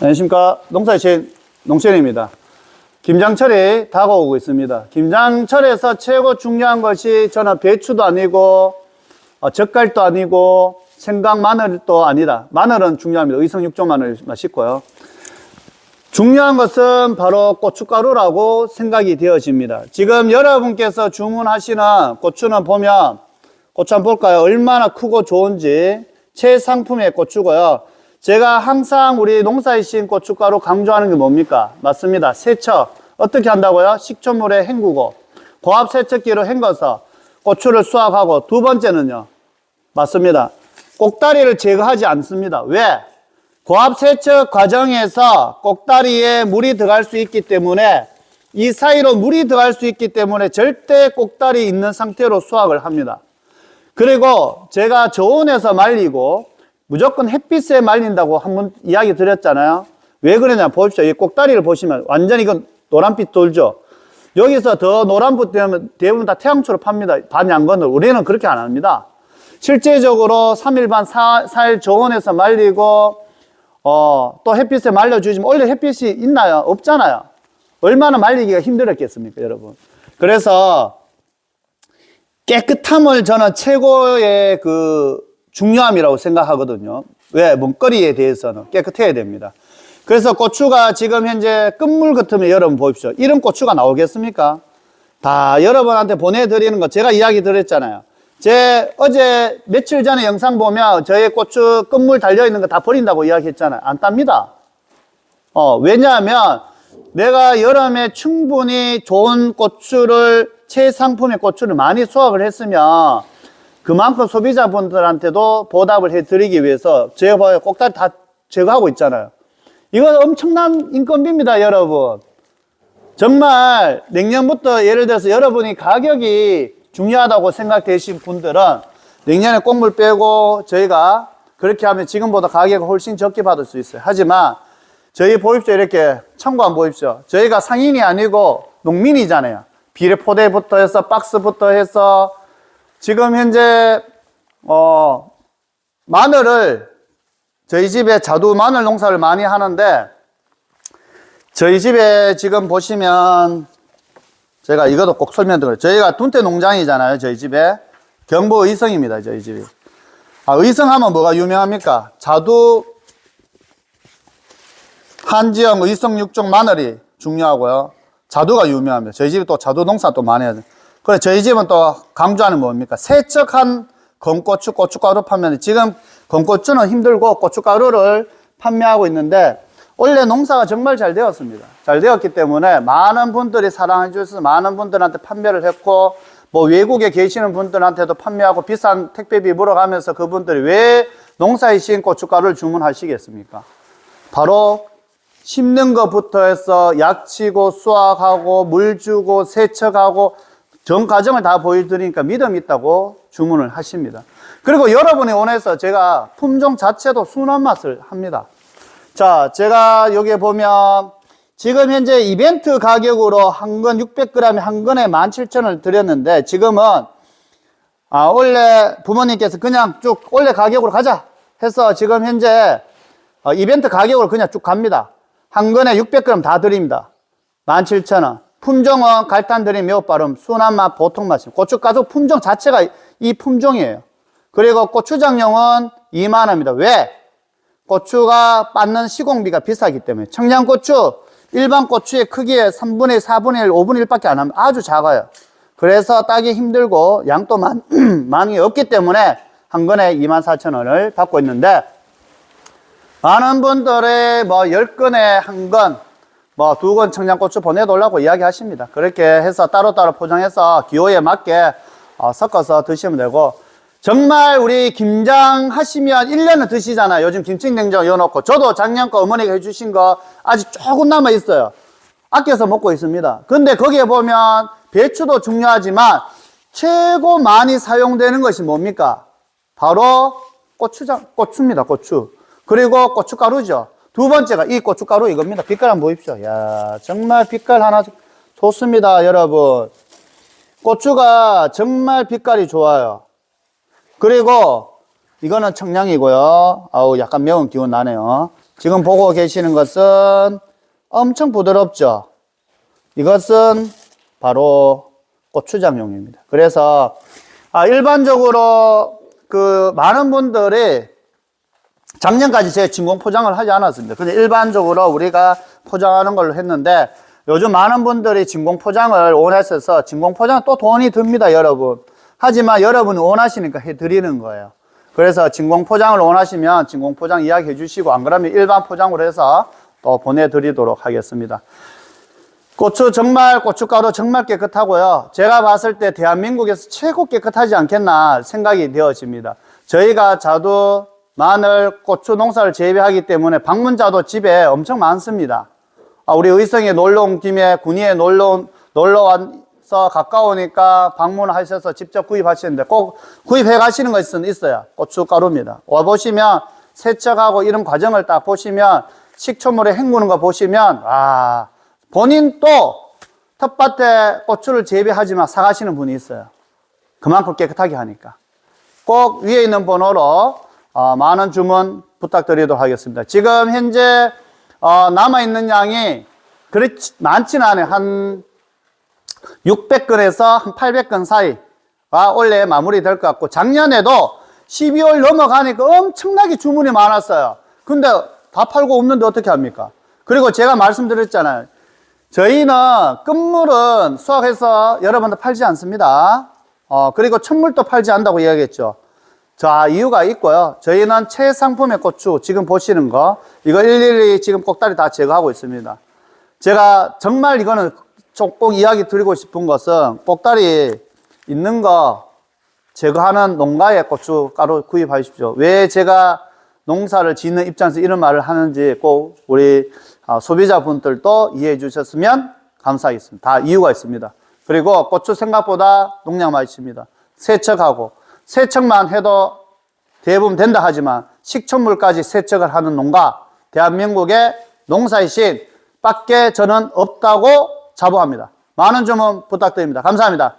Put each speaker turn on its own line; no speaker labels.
안녕하십니까. 농사의 농촌입니다. 김장철이 다가오고 있습니다. 김장철에서 최고 중요한 것이 저는 배추도 아니고, 어, 젓갈도 아니고, 생강 마늘도 아니다. 마늘은 중요합니다. 의성 육종 마늘만 씻고요. 중요한 것은 바로 고춧가루라고 생각이 되어집니다. 지금 여러분께서 주문하시는 고추는 보면 고추 한번 볼까요? 얼마나 크고 좋은지 최상품의 고추고요. 제가 항상 우리 농사에 신 고춧가루 강조하는 게 뭡니까? 맞습니다. 세척. 어떻게 한다고요? 식초물에 헹구고 고압 세척기로 헹궈서 고추를 수확하고 두 번째는요. 맞습니다. 꼭다리를 제거하지 않습니다. 왜? 고압 세척 과정에서 꼭다리에 물이 들어갈 수 있기 때문에 이 사이로 물이 들어갈 수 있기 때문에 절대 꼭다리 있는 상태로 수확을 합니다. 그리고 제가 저온에서 말리고 무조건 햇빛에 말린다고 한번 이야기 드렸잖아요. 왜 그러냐 보십시오. 이 꼭다리를 보시면 완전히 이건 노란빛 돌죠. 여기서 더 노란빛 되면 대부분 다 태양초로 팝니다. 반양건을. 우리는 그렇게 안 합니다. 실제적으로 3일 반 4, 4일 저온에서 말리고 어, 또 햇빛에 말려주지만 원래 햇빛이 있나요? 없잖아요. 얼마나 말리기가 힘들었겠습니까, 여러분? 그래서 깨끗함을 저는 최고의 그 중요함이라고 생각하거든요. 왜? 먹거리에 대해서는 깨끗해야 됩니다. 그래서 고추가 지금 현재 끝물 같으면 여러분 보십시오. 이런 고추가 나오겠습니까? 다 여러분한테 보내드리는 거 제가 이야기 드렸잖아요. 제 어제 며칠 전에 영상 보면 저의 고추 끝물 달려있는 거 다 버린다고 이야기했잖아요. 안 땁니다. 어, 왜냐하면 내가 여름에 충분히 좋은 고추를, 최상품의 고추를 많이 수확을 했으면 그만큼 소비자분들한테도 보답을 해드리기 위해서 제가. 꼭다리 다 제거하고 있잖아요. 이건 엄청난 인건비입니다, 여러분. 정말 내년부터 예를 들어서 여러분이 가격이 중요하다고 생각되신 분들은 내년에 곡물 빼고 저희가 그렇게 하면 지금보다 가격을 훨씬 적게 받을 수 있어요. 하지만 저희 보십시오. 이렇게 참고 한번 보십시오. 저희가 상인이 아니고 농민이잖아요. 비례포대부터 해서 박스부터 해서 지금 현재 어 마늘을 저희 집에 자두 마늘 농사를 많이 하는데 저희 집에 지금 보시면 제가 이것도 꼭 설명드려요. 저희가 둔태 농장이잖아요. 저희 집에 경북 의성입니다. 저희 집이. 아, 의성 하면 뭐가 유명합니까? 자두 한지역 의성 육종 마늘이 중요하고요. 자두가 유명합니다. 저희 집이 또 자두 농사 또 많이 하죠. 그래 저희 집은 또 강조하는 뭡니까? 세척한 건고추, 고춧가루 판매는 지금 건고추는 힘들고 고춧가루를 판매하고 있는데 원래 농사가 정말 잘 되었습니다. 잘 되었기 때문에 많은 분들이 사랑해 주셔서 많은 분들한테 판매를 했고 뭐 외국에 계시는 분들한테도 판매하고 비싼 택배비 물어가면서 그분들이 왜 농사에 씌인 고춧가루를 주문하시겠습니까? 바로 심는 것부터 해서 약치고 수확하고 물 주고 세척하고 전 과정을 다 보여드리니까 믿음 있다고 주문을 하십니다. 그리고 여러분이 원해서 제가 품종 자체도 순한 맛을 합니다. 자, 제가 여기 보면 지금 현재 이벤트 가격으로 한 건 600g에 한 건에 17,000원을 드렸는데 지금은 아, 원래 부모님께서 그냥 쭉 원래 가격으로 가자 해서 지금 현재 어, 이벤트 가격으로 그냥 쭉 갑니다. 한 건에 600g 다 드립니다. 17,000원. 품종은 갈탄 드림 매우 빠름, 순한 맛, 보통 맛입니다. 고춧가루 품종 자체가 이 품종이에요. 그리고 고추장용은 2만원입니다. 왜? 고추가 빻는 시공비가 비싸기 때문에. 청양고추, 일반 고추의 크기의 3분의 4분의 1, 5분의 1밖에 안 하면 아주 작아요. 그래서 따기 힘들고 양도 많, 많이 없기 때문에 한 건에 24,000원을 받고 있는데, 많은 분들의 뭐 10건에 한 건, 뭐두건 청양고추 보내달라고 이야기 하십니다. 그렇게 해서 따로따로 포장해서 기호에 맞게 어, 섞어서 드시면 되고, 정말 우리 김장 하시면 1년은 드시잖아요. 요즘 김치냉장 이어놓고. 저도 작년 거 어머니가 해주신 거 아직 조금 남아 있어요. 아껴서 먹고 있습니다. 근데 거기에 보면 배추도 중요하지만 최고 많이 사용되는 것이 뭡니까? 바로 고추장, 고추입니다. 고추. 그리고 고춧가루죠. 두 번째가 이 고춧가루 이겁니다. 빛깔 한번 보십시오. 야 정말 빛깔 하나 좋습니다. 여러분. 고추가 정말 빛깔이 좋아요. 그리고 이거는 청량이고요. 아우 약간 매운 기운 나네요. 지금 보고 계시는 것은 엄청 부드럽죠. 이것은 바로 고추장용입니다. 그래서 아, 일반적으로 그 많은 분들이 작년까지 제가 진공 포장을 하지 않았습니다. 근데 일반적으로 우리가 포장하는 걸로 했는데 요즘 많은 분들이 진공 포장을 원하셔서 진공 포장 또 돈이 듭니다, 여러분. 하지만 여러분이 원하시니까 해드리는 거예요. 그래서 진공 포장을 원하시면 진공 포장 이야기해 주시고 안 그러면 일반 포장으로 해서 또 보내드리도록 하겠습니다. 고추 정말 고춧가루 정말 깨끗하고요. 제가 봤을 때 대한민국에서 최고 깨끗하지 않겠나 생각이 되어집니다. 저희가 자두, 마늘, 고추 농사를 재배하기 때문에 방문자도 집에 엄청 많습니다. 아, 우리 의성에 놀러 온 김에 군위에 놀러 온- 놀러 와서 가까우니까 방문하셔서 직접 구입하시는데 꼭 구입해 가시는 것은 있어요. 고춧가루입니다. 와 보시면 세척하고 이런 과정을 딱 보시면 식초물에 헹구는 거 보시면 아 본인 또 텃밭에 고추를 재배하지만 사가시는 분이 있어요. 그만큼 깨끗하게 하니까. 꼭 위에 있는 번호로 어, 많은 주문 부탁드리도록 하겠습니다. 지금 현재 어, 남아 있는 양이 그렇지 많지는 않아요. 한 600건에서 한 800건 사이가 올해 마무리될 것 같고 작년에도 12월 넘어가니까 엄청나게 주문이 많았어요. 근데 다 팔고 없는데 어떻게 합니까? 그리고 제가 말씀드렸잖아요. 저희는 끝물은 수확해서 여러분들 팔지 않습니다. 어, 그리고 첫물도 팔지 않는다고 이야기했죠. 자, 이유가 있고요. 저희는 최상품의 고추, 지금 보시는 거, 이거 일일이 지금 꼭다리 다 제거하고 있습니다. 제가 정말 이거는 꼭 이야기 드리고 싶은 것은 꼭다리 있는 거 제거하는 농가에 고춧가루 구입하십시오. 왜 제가 농사를 짓는 입장에서 이런 말을 하는지 꼭 우리 아, 소비자분들도 이해해 주셨으면 감사하겠습니다. 다 이유가 있습니다. 그리고 고추 생각보다 농약 많이 칩니다. 세척하고 세척만 해도 대부분 된다 하지만 식초물까지 세척을 하는 농가 대한민국의 농사의 신 밖에 저는 없다고 자부합니다. 많은 주문 부탁드립니다. 감사합니다.